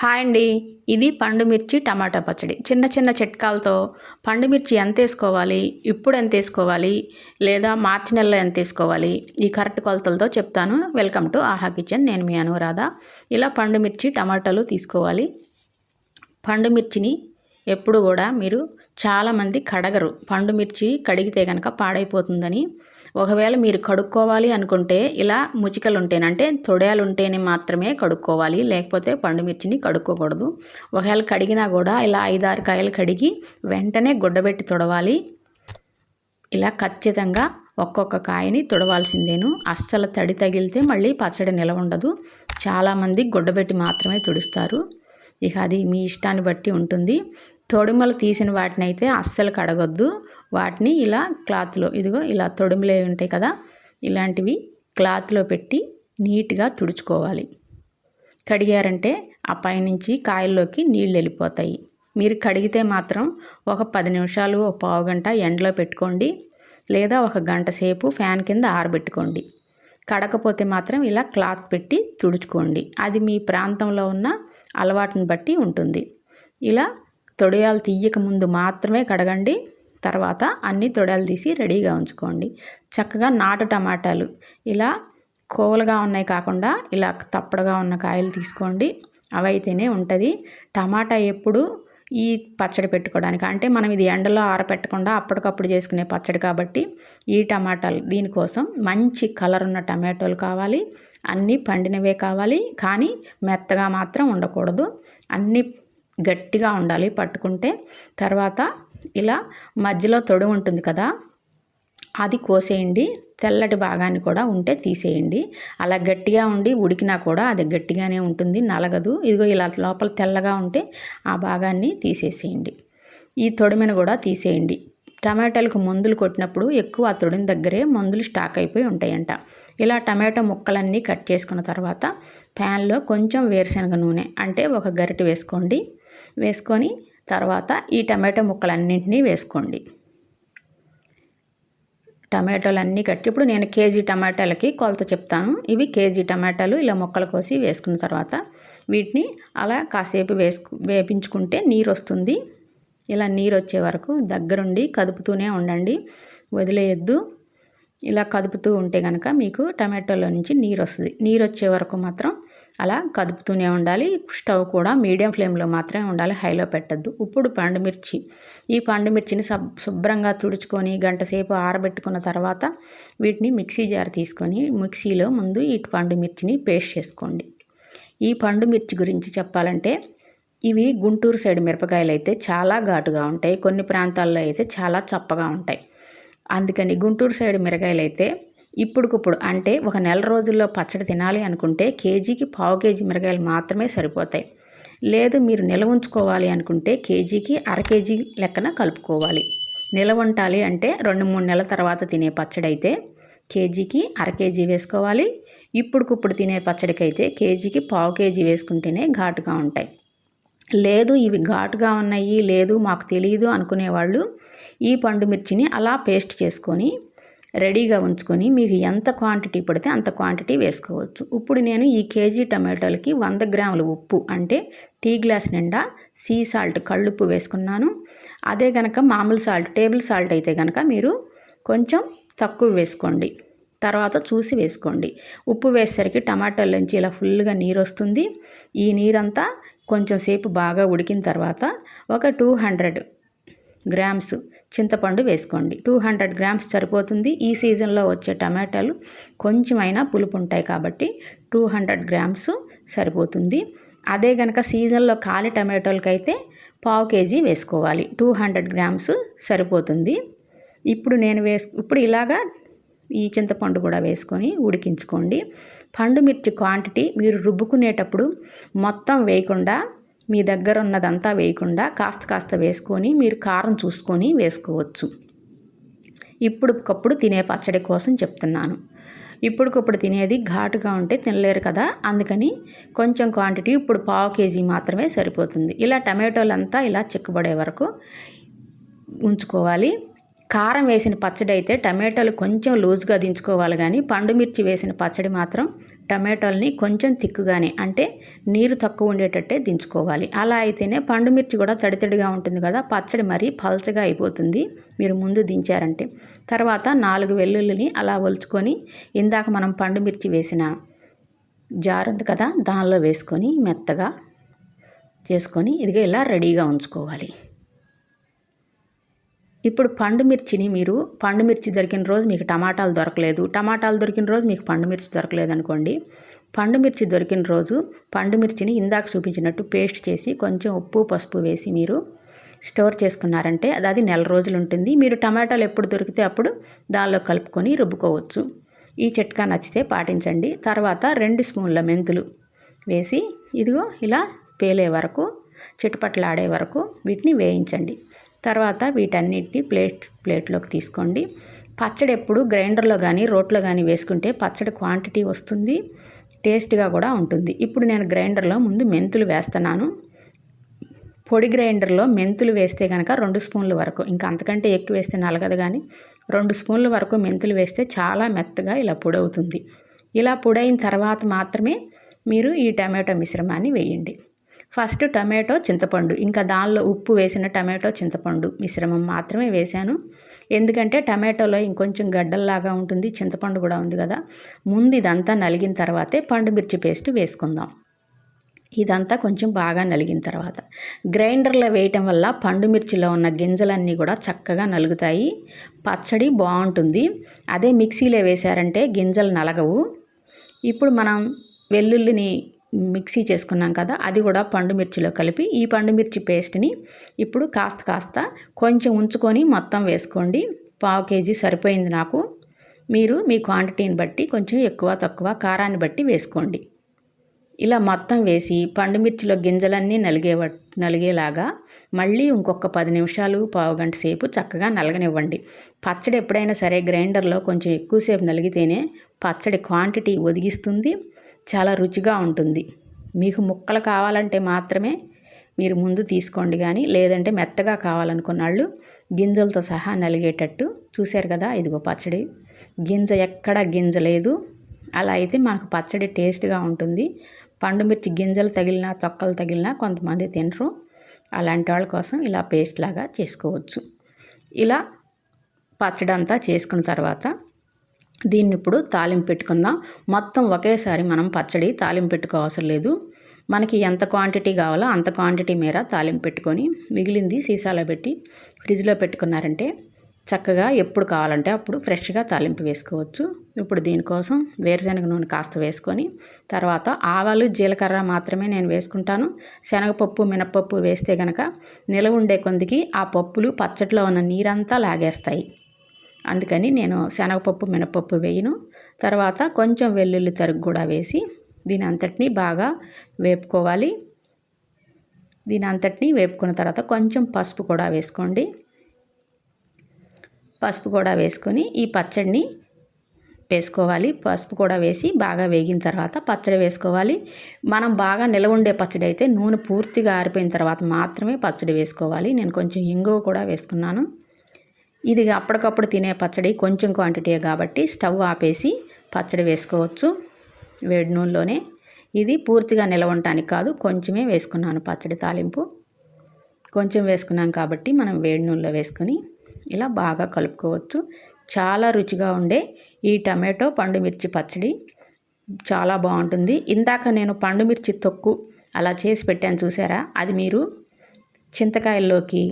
Hi అండి. ఇది పండు మిర్చి టమాటా పచ్చడి. చిన్న చిన్న చిట్కాలతో పండు మిర్చి ఎంత వేసుకోవాలి ఇప్పుడు ఎంత వేసుకోవాలి లేదా మార్చి నెలలో ఎంత వేసుకోవాలి ఈ కరెక్ట్ కొలతలతో చెప్తాను. Welcome to Aha kitchen. నేను మీ అనురాధ. ఇలా పండు మిర్చి టమాటాలు తీసుకోవాలి. పండు మిర్చిని ఎప్పుడు కూడా మీరు చాలామంది కడగరు. పండు మిర్చి కడిగితే కనుక పాడైపోతుందని ఒకవేళ మీరు కడుక్కోవాలి అనుకుంటే ఇలా ముచికలు ఉంటేనంటే తొడయాలు ఉంటేనే మాత్రమే కడుక్కోవాలి లేకపోతే పండుమిర్చిని కడుక్కోకూడదు. ఒకవేళ కడిగినా కూడా ఇలా ఐదారు కాయలు కడిగి వెంటనే గుడ్డబెట్టి తొడవాలి. ఇలా ఖచ్చితంగా ఒక్కొక్క కాయని తుడవాల్సిందేను. అస్సలు తడి తగిలితే మళ్ళీ పచ్చడి నిలవ ఉండదు. చాలామంది గుడ్డబెట్టి మాత్రమే తుడుస్తారు. ఇక అది మీ ఇష్టాన్ని బట్టి ఉంటుంది. తొడిమలు తీసిన వాటిని అయితే అస్సలు కడగొద్దు. వాటిని ఇలా క్లాత్లో ఇదిగో ఇలా తొడుములే ఉంటాయి కదా ఇలాంటివి క్లాత్లో పెట్టి నీట్గా తుడుచుకోవాలి. కడిగారంటే ఆ పైనుంచి కాయల్లోకి నీళ్ళు వెళ్ళిపోతాయి. మీరు కడిగితే మాత్రం ఒక పది నిమిషాలు ఒక పావు గంట ఎండలో పెట్టుకోండి లేదా ఒక గంట సేపు ఫ్యాన్ కింద ఆరబెట్టుకోండి. కడకపోతే మాత్రం ఇలా క్లాత్ పెట్టి తుడుచుకోండి. అది మీ ప్రాంతంలో ఉన్న అలవాటుని బట్టి ఉంటుంది. ఇలా తొడియాలు తీయక ముందు మాత్రమే కడగండి. తర్వాత అన్ని తొడలు తీసి రెడీగా ఉంచుకోండి. చక్కగా నాటు టమాటాలు ఇలా కోవలుగా ఉన్నాయి కాకుండా ఇలా తప్పడగా ఉన్న కాయలు తీసుకోండి. అవైతేనే ఉంటుంది. టమాటా ఎప్పుడు ఈ పచ్చడి పెట్టుకోవడానికి అంటే మనం ఇది ఎండలో ఆరపెట్టకుండా అప్పటికప్పుడు చేసుకునే పచ్చడి కాబట్టి ఈ టమాటాలు దీనికోసం మంచి కలర్ ఉన్న టమాటోలు కావాలి. అన్నీ పండినవే కావాలి. కానీ మెత్తగా మాత్రం ఉండకూడదు. అన్నీ గట్టిగా ఉండాలి పట్టుకుంటే. తర్వాత ఇలా మధ్యలో తొడు ఉంటుంది కదా అది కోసేయండి. తెల్లటి భాగాన్ని కూడా ఉంటే తీసేయండి. అలా గట్టిగా ఉండి ఉడికినా కూడా అది గట్టిగానే ఉంటుంది నలగదు. ఇదిగో ఇలా లోపల తెల్లగా ఉంటే ఆ భాగాన్ని తీసేసేయండి. ఈ తొడిమెను కూడా తీసేయండి. టమాటాలకు మందులు కొట్టినప్పుడు ఎక్కువ ఆ తొడిని దగ్గరే మందులు స్టాక్ అయిపోయి ఉంటాయంట. ఇలా టమాటో ముక్కలన్నీ కట్ చేసుకున్న తర్వాత ప్యాన్లో కొంచెం వేరుశనగ నూనె అంటే ఒక గరిటె వేసుకోండి. వేసుకొని తర్వాత ఈ టమాటో ముక్కలన్నింటినీ వేసుకోండి. టమాటాలు అన్నీ కట్టి ఇప్పుడు నేను కేజీ టమాటాలకి కొలత చెప్తాను. ఇవి కేజీ టమాటాలు ఇలా ముక్కలు కోసి వేసుకున్న తర్వాత వీటిని అలా కాసేపు వేసుకు వేపించుకుంటే నీరు వస్తుంది. ఇలా నీరు వచ్చే వరకు దగ్గరుండి కదుపుతూనే ఉండండి. వదిలేయద్దు. ఇలా కదుపుతూ ఉంటే కనుక మీకు టమాటోలో నుంచి నీరు వస్తుంది. నీరు వచ్చే వరకు మాత్రం అలా కదుపుతూనే ఉండాలి. స్టవ్ కూడా మీడియం ఫ్లేమ్లో మాత్రమే ఉండాలి. హైలో పెట్టద్దు. ఇప్పుడు పండుమిర్చి. ఈ పండుమిర్చిని సబ్ శుభ్రంగా తుడుచుకొని గంట సేపు ఆరబెట్టుకున్న తర్వాత వీటిని మిక్సీ జార్ తీసుకొని మిక్సీలో ముందు ఈ పండుమిర్చిని పేస్ట్ చేసుకోండి. ఈ పండు మిర్చి గురించి చెప్పాలంటే ఇవి గుంటూరు సైడ్ మిరపకాయలు అయితే చాలా ఘాటుగా ఉంటాయి. కొన్ని ప్రాంతాల్లో అయితే చాలా చప్పగా ఉంటాయి. అందుకని గుంటూరు సైడ్ మిరకాయలు అయితే ఇప్పుడుకిప్పుడు అంటే ఒక నెల రోజుల్లో పచ్చడి తినాలి అనుకుంటే కేజీకి పావు కేజీ మిరగాయలు మాత్రమే సరిపోతాయి. లేదు మీరు నిల్వ ఉంచుకోవాలి అనుకుంటే కేజీకి అర కేజీ లెక్కన కలుపుకోవాలి. నిల్వ ఉండాలి అంటే రెండు మూడు నెలల తర్వాత తినే పచ్చడి అయితే కేజీకి అర కేజీ వేసుకోవాలి. ఇప్పుడుకిప్పుడు తినే పచ్చడికి అయితే కేజీకి పావు కేజీ వేసుకుంటేనే ఘాటుగా ఉంటాయి. లేదు ఇవి ఘాటుగా ఉన్నాయి లేదు మాకు తెలియదు అనుకునేవాళ్ళు ఈ పండు మిర్చిని అలా పేస్ట్ చేసుకొని రెడీగా ఉంచుకొని మీకు ఎంత క్వాంటిటీ పడితే అంత క్వాంటిటీ వేసుకోవచ్చు. ఇప్పుడు నేను ఈ కేజీ టమాటోలకి వంద గ్రాముల ఉప్పు అంటే టీ గ్లాస్ నిండా సీ సాల్ట్ కళ్ళుప్పు వేసుకున్నాను. అదే కనుక మామూలు సాల్ట్ టేబుల్ సాల్ట్ అయితే కనుక మీరు కొంచెం తక్కువ వేసుకోండి. తర్వాత చూసి వేసుకోండి. ఉప్పు వేసేసరికి టమాటాలోంచి ఇలా ఫుల్గా నీరు వస్తుంది. ఈ నీరంతా కొంచెం సేపు బాగా ఉడికిన తర్వాత ఒక టూ హండ్రెడ్ గ్రామ్స్ చింతపండు వేసుకోండి. టూ హండ్రెడ్ గ్రామ్స్ సరిపోతుంది. ఈ సీజన్లో వచ్చే టమాటాలు కొంచెమైనా పులుపు ఉంటాయి కాబట్టి టూ హండ్రెడ్ గ్రామ్స్ సరిపోతుంది. అదే కనుక సీజన్లో కాలి టమాటోలకైతే పావు కేజీ వేసుకోవాలి. టూ హండ్రెడ్ గ్రామ్స్ సరిపోతుంది. ఇప్పుడు నేను వేసు ఇప్పుడు ఇలాగా ఈ చింతపండు కూడా వేసుకొని ఉడికించుకోండి. పండు మిర్చి క్వాంటిటీ మీరు రుబ్బుకునేటప్పుడు మొత్తం వేయకుండా మీ దగ్గర ఉన్నదంతా వేయకుండా కాస్త కాస్త వేసుకొని మీరు కారం చూసుకొని వేసుకోవచ్చు. ఇప్పుడుకప్పుడు తినే పచ్చడి కోసం చెప్తున్నాను. ఇప్పుడుకప్పుడు తినేది ఘాటుగా ఉంటే తినలేరు కదా అందుకని కొంచెం క్వాంటిటీ ఇప్పుడు పావు కేజీ మాత్రమే సరిపోతుంది. ఇలా టమాటోలంతా ఇలా చిక్కబడే వరకు ఉంచుకోవాలి. కారం వేసిన పచ్చడి అయితే టమాటాలు కొంచెం లూజ్గా దించుకోవాలి కానీ పండు మిర్చి వేసిన పచ్చడి మాత్రం టమాటోల్ని కొంచెం తిక్కుగానే అంటే నీరు తక్కువ ఉండేటట్టే దించుకోవాలి. అలా అయితేనే పండు మిర్చి కూడా తడితడిగా ఉంటుంది కదా పచ్చడి మరీ పల్చగా అయిపోతుంది. మీరు ముందు దించారంటే. తర్వాత నాలుగు వెల్లుల్లిని అలా ఒలుచుకొని ఇందాక మనం పండు మిర్చి వేసిన జారు ఉంది కదా దానిలో వేసుకొని మెత్తగా చేసుకొని ఇదిగా ఇలా రెడీగా ఉంచుకోవాలి. ఇప్పుడు పండు మిర్చిని మీరు పండు మిర్చి దొరికిన రోజు మీకు టమాటాలు దొరకలేదు. టమాటాలు దొరికిన రోజు మీకు పండు మిర్చి దొరకలేదు అనుకోండి. పండు మిర్చి దొరికిన రోజు పండు మిర్చిని ఇందాక చూపించినట్టు పేస్ట్ చేసి కొంచెం ఉప్పు పసుపు వేసి మీరు స్టోర్ చేసుకున్నారంటే అది అది నెల రోజులు ఉంటుంది. మీరు టమాటాలు ఎప్పుడు దొరికితే అప్పుడు దానిలో కలుపుకొని రుబ్బుకోవచ్చు. ఈ చిట్కా నచ్చితే పాటించండి. తర్వాత రెండు స్పూన్ల మెంతులు వేసి ఇదిగో ఇలా పేలే వరకు చిటపట్లాడే వరకు వీటిని వేయించండి. తర్వాత వీటన్నిటిని ప్లేట్ ప్లేట్లోకి తీసుకోండి. పచ్చడి ఎప్పుడు గ్రైండర్లో కానీ రోట్లో కానీ వేసుకుంటే పచ్చడి క్వాంటిటీ వస్తుంది టేస్ట్గా కూడా ఉంటుంది. ఇప్పుడు నేను గ్రైండర్లో ముందు మెంతులు వేస్తున్నాను. పొడి గ్రైండర్లో మెంతులు వేస్తే కనుక రెండు స్పూన్ల వరకు ఇంకా అంతకంటే ఎక్కువ వేస్తే నలగదు కానీ రెండు స్పూన్ల వరకు మెంతులు వేస్తే చాలా మెత్తగా ఇలా పొడవుతుంది. ఇలా పొడైన తర్వాత మాత్రమే మీరు ఈ టమాటో మిశ్రమాన్ని వేయండి. ఫస్ట్ టమాటో చింతపండు. ఇంకా దానిలో ఉప్పు వేసిన టమాటో చింతపండు మిశ్రమం మాత్రమే వేశాను. ఎందుకంటే టమాటోలో ఇంకొంచెం గడ్డల్లాగా ఉంటుంది చింతపండు కూడా ఉంది కదా. ముందు ఇదంతా నలిగిన తర్వాతే పండు మిర్చి పేస్ట్ వేసుకుందాం. ఇదంతా కొంచెం బాగా నలిగిన తర్వాత. గ్రైండర్లో వేయటం వల్ల పండు మిర్చిలో ఉన్న గింజలన్నీ కూడా చక్కగా నలుగుతాయి. పచ్చడి బాగుంటుంది. అదే మిక్సీలో వేశారంటే గింజలు నలగవు. ఇప్పుడు మనం వెల్లుల్లిని మిక్సీ చేసుకున్నాం కదా అది కూడా పండు మిర్చిలో కలిపి ఈ పండు మిర్చి పేస్ట్ని ఇప్పుడు కాస్త కాస్త కొంచెం ఉంచుకొని మొత్తం వేసుకోండి. పావు కేజీ సరిపోయింది నాకు. మీరు మీ క్వాంటిటీని బట్టి కొంచెం ఎక్కువ తక్కువ కారాన్ని బట్టి వేసుకోండి. ఇలా మొత్తం వేసి పండు మిర్చిలో గింజలన్నీ నలిగే నలిగేలాగా మళ్ళీ ఇంకొక పది నిమిషాలు పావు గంట సేపు చక్కగా నలగనివ్వండి. పచ్చడి ఎప్పుడైనా సరే గ్రైండర్లో కొంచెం ఎక్కువసేపు నలిగితేనే పచ్చడి క్వాంటిటీ ఒదిగిస్తుంది. చాలా రుచిగా ఉంటుంది. మీకు ముక్కలు కావాలంటే మాత్రమే మీరు ముందు తీసుకోండి కానీ లేదంటే మెత్తగా కావాలనుకున్న వాళ్ళు గింజలతో సహా నలిగేటట్టు చూశారు కదా ఇదిగో పచ్చడి. గింజ ఎక్కడ గింజ లేదు. అలా అయితే మనకు పచ్చడి టేస్ట్గా ఉంటుంది. పండు మిర్చి గింజలు తగిలినా తొక్కలు తగిలినా కొంతమంది తినరు. అలాంటి వాళ్ళ కోసం ఇలా పేస్ట్ లాగా చేసుకోవచ్చు. ఇలా పచ్చడి అంతా చేసుకున్న తర్వాత దీన్ని ఇప్పుడు తాలింపు పెట్టుకుందాం. మొత్తం ఒకేసారి మనం పచ్చడి తాలింపు పెట్టుకోవసరం లేదు. మనకి ఎంత క్వాంటిటీ కావాలో అంత క్వాంటిటీ మేర తాలింపు పెట్టుకొని మిగిలింది సీసాలో పెట్టి ఫ్రిడ్జ్లో పెట్టుకున్నారంటే చక్కగా ఎప్పుడు కావాలంటే అప్పుడు ఫ్రెష్గా తాలింపు వేసుకోవచ్చు. ఇప్పుడు దీనికోసం వేరుశనగ నూనె కాస్త వేసుకొని తర్వాత ఆవాలు జీలకర్ర మాత్రమే నేను వేసుకుంటాను. శనగపప్పు మినపప్పు వేస్తే కనుక నిలవ ఉండే కొందికి ఆ పప్పులు పచ్చట్లో ఉన్న నీరంతా లాగేస్తాయి. అందుకని నేను శనగపప్పు మినపప్పు వేయను. తర్వాత కొంచెం వెల్లుల్లి తరుగు కూడా వేసి దీని అంతటినీ బాగా వేపుకోవాలి. దీని అంతటినీ వేపుకున్న తర్వాత కొంచెం పసుపు కూడా వేసుకోండి. పసుపు కూడా వేసుకొని ఈ పచ్చడిని వేసుకోవాలి. పసుపు కూడా వేసి బాగా వేగిన తర్వాత పచ్చడి వేసుకోవాలి. మనం బాగా నిలవ ఉండే పచ్చడి అయితే నూనె పూర్తిగా ఆరిపోయిన తర్వాత మాత్రమే పచ్చడి వేసుకోవాలి. నేను కొంచెం ఇంగువ కూడా వేసుకున్నాను. ఇది అప్పటికప్పుడు తినే పచ్చడి కొంచెం క్వాంటిటీ కాబట్టి స్టవ్ ఆపేసి పచ్చడి వేసుకోవచ్చు. వేడి నూనెలోనే. ఇది పూర్తిగా నిలవటానికి కాదు కొంచెమే వేసుకున్నాను పచ్చడి తాలింపు. కొంచెం వేసుకున్నాం కాబట్టి మనం వేడి నూనెలో వేసుకొని ఇలా బాగా కలుపుకోవచ్చు. చాలా రుచిగా ఉండే ఈ టమాటో పండుమిర్చి పచ్చడి చాలా బాగుంటుంది. ఇందాక నేను పండు మిర్చి తొక్కు అలా చేసి పెట్టాను చూసారా? అది మీరు చింతకాయల్లోకి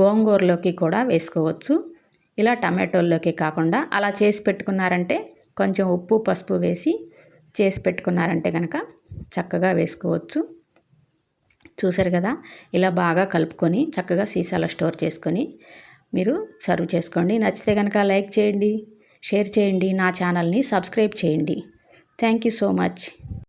గోంగూరలోకి కూడా వేసుకోవచ్చు. ఇలా టమాటోల్లోకి కాకుండా అలా చేసి పెట్టుకున్నారంటే కొంచెం ఉప్పు పసుపు వేసి చేసి పెట్టుకున్నారంటే కనుక చక్కగా వేసుకోవచ్చు. చూసారు కదా? ఇలా బాగా కలుపుకొని చక్కగా సీసాలో స్టోర్ చేసుకొని మీరు సర్వ్ చేసుకోండి. నచ్చితే కనుక లైక్ చేయండి షేర్ చేయండి నా ఛానల్ని సబ్స్క్రైబ్ చేయండి. Thank you so much.